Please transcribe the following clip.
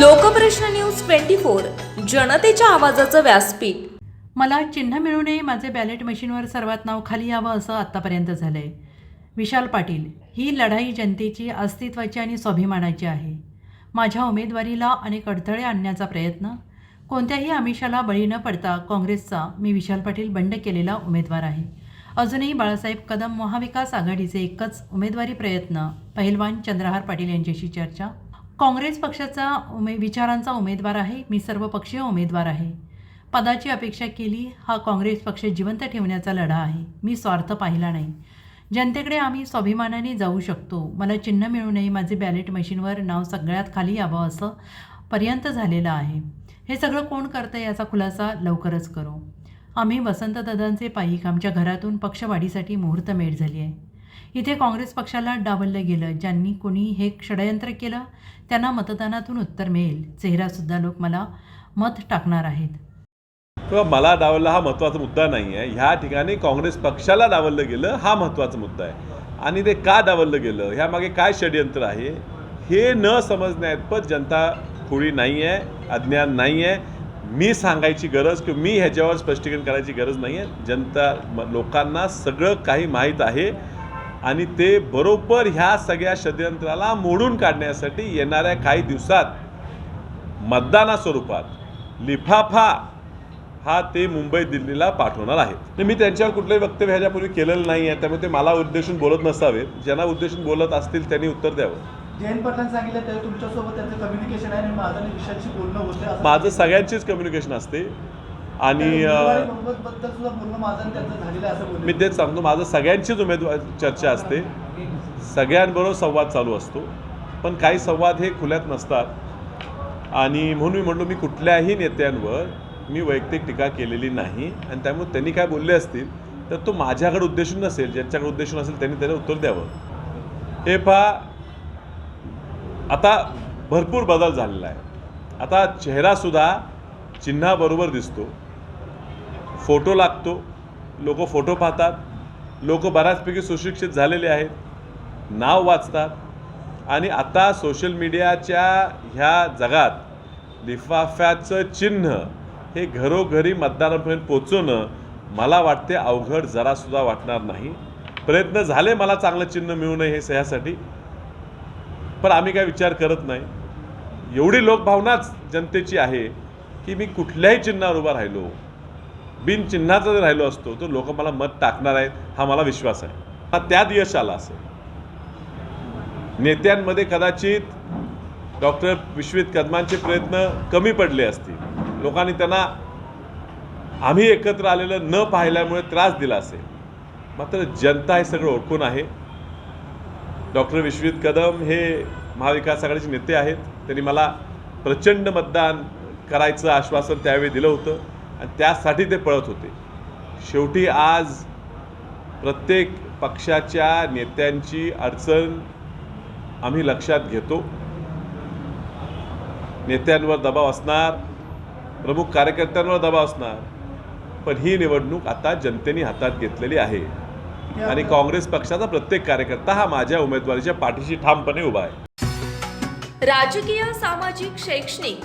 Lokprashna news twenty four जनतेच्या आवाजाचं व्यासपीठ. मला चिन्ह मिळू नये माझे बॅलेट मशीनवर सर्वात नाव खाली यावं असं आत्तापर्यंत झालं आहे विशाल पाटील ही लढाई जनतेची अस्तित्वाची आणि स्वाभिमानाची आहे. माझ्या उमेदवारीला अनेक अडथळे आणण्याचा प्रयत्न. कोणत्याही आमिषाला बळी न पडता काँग्रेसचा मी विशाल पाटील बंड केलेला उमेदवार आहे. अजूनही बाळासाहेब कदम महाविकास आघाडीचे एकच उमेदवारी प्रयत्न पहिलवान चंद्रहार पाटील यांच्याशी चर्चा. काँग्रेस पक्षाचा उमे विचारांचा उमेदवार आहे मी सर्वपक्षीय उमेदवार आहे. पदाची अपेक्षा केली हा काँग्रेस पक्ष जिवंत ठेवण्याचा लढा आहे. मी स्वार्थ पाहिला नाही. जनतेकडे आम्ही स्वाभिमानाने जाऊ शकतो. मला चिन्ह मिळू नये माझे बॅलेट मशीनवर नाव सगळ्यात खाली यावं असं पर्यंत झालेलं आहे. हे सगळं कोण करतं याचा खुलासा लवकरच करू. आम्ही वसंतदादांचे पाईक आमच्या घरातून पक्षवाढीसाठी मुहूर्तमेढ झाली आहे. इथे काँग्रेस पक्षाला डावललं गेलं. ज्यांनी कोणी हे षडयंत्र केलं त्यांना मतदानातून उत्तर मिळेल. चेहरासुद्धा लोक मला मत टाकणार आहेत. किंवा मला डावलला हा महत्त्वाचा मुद्दा नाही आहे. ह्या ठिकाणी काँग्रेस पक्षाला डावललं गेलं हा महत्त्वाचा मुद्दा आहे. आणि ते का डावललं गेलं? ह्यामागे काय षडयंत्र आहे? हे न समजण्यात जनता खुळी नाही आहे अज्ञान नाही आहे. मी सांगायची गरज किंवा मी ह्याच्यावर स्पष्टीकरण करायची गरज नाही आहे. जनता लोकांना सगळं काही माहीत आहे. आणि ते बरोबर ह्या सगळ्या षडयंत्राला मोडून काढण्यासाठी येणाऱ्या काही दिवसात मतदाना स्वरूपात लिफाफा हा ते मुंबई दिल्लीला पाठवणार आहेत. मी त्यांच्यावर कुठलंही वक्तव्य ह्याच्यापूर्वी केलेलं नाही आहे त्यामुळे ते मला उद्देशून बोलत नसावेत. ज्यांना उद्देशून बोलत असतील त्यांनी उत्तर द्यावं. जयंत पाटलांनी सांगितलं तर तुमच्यासोबत त्यांचं कम्युनिकेशन आहे आणि माझं आणि विषयाशी बोलणं होते. असं माझं सगळ्यांचीच कम्युनिकेशन असते. आणि मी तेच सांगतो माझं सगळ्यांचीच उमेदवार चर्चा असते. सगळ्यांबरोबर संवाद चालू असतो पण काही संवाद हे खुल्यात नसतात. आणि म्हणून मी म्हणलो मी कुठल्याही नेत्यांवर मी वैयक्तिक टीका केलेली नाही. आणि त्यामुळे त्यांनी काय बोलले असतील तर तो माझ्याकडे उद्देशून नसेल ज्यांच्याकडे उद्देशून असेल त्यांनी त्याला उत्तर द्यावं. हे पहा आता भरपूर बदल झालेला आहे. आता चेहरासुद्धा चिन्हाबरोबर दिसतो. फोटो लागतो लोक फोटो पाहतात लोक बऱ्याचपैकी सुशिक्षित झालेले आहेत नाव वाचतात आणि आता सोशल मीडियाच्या ह्या जगात लिफाफ्याचं चिन्ह हे घरोघरी मतदारांपर्यंत पोचवणं मला वाटते अवघड जरासुद्धा वाटणार नाही. प्रयत्न झाले मला चांगलं चिन्ह मिळू नये हे सह्यासाठी पण आम्ही काय विचार करत नाही. एवढी लोकभावनाच जनतेची आहे की मी कुठल्याही चिन्हावर उभा राहिलो बिनचिन्हाचा जर राहिलो असतो तर लोक मला मत टाकणार आहेत हा मला विश्वास आहे. हा त्यात यश आला असेल. नेत्यांमध्ये कदाचित डॉक्टर विश्वित कदमांचे प्रयत्न कमी पडले असतील. लोकांनी त्यांना आम्ही एकत्र आलेलं न पाहिल्यामुळे त्रास दिला असेल. मात्र जनता हे सगळं ओळखून आहे. डॉक्टर विश्वित कदम हे महाविकास आघाडीचे नेते आहेत. त्यांनी मला प्रचंड मतदान करायचं आश्वासन त्यावेळी दिलं होतं. त्यासाठी ते पळत होते. शेवटी आज प्रत्येक पक्षाच्या नेत्यांची अडचण आम्ही लक्षात घेतो. नेत्यांवर दबाव असणार प्रमुख कार्यकर्त्यांवर दबाव असणार पण ही निवडणूक आता जनतेने हातात घेतलेली आहे. आणि काँग्रेस पक्षाचा प्रत्येक कार्यकर्ता हा माझ्या उमेदवारीच्या पाठीशी ठामपणे उभा आहे. राजकीय सामाजिक शैक्षणिक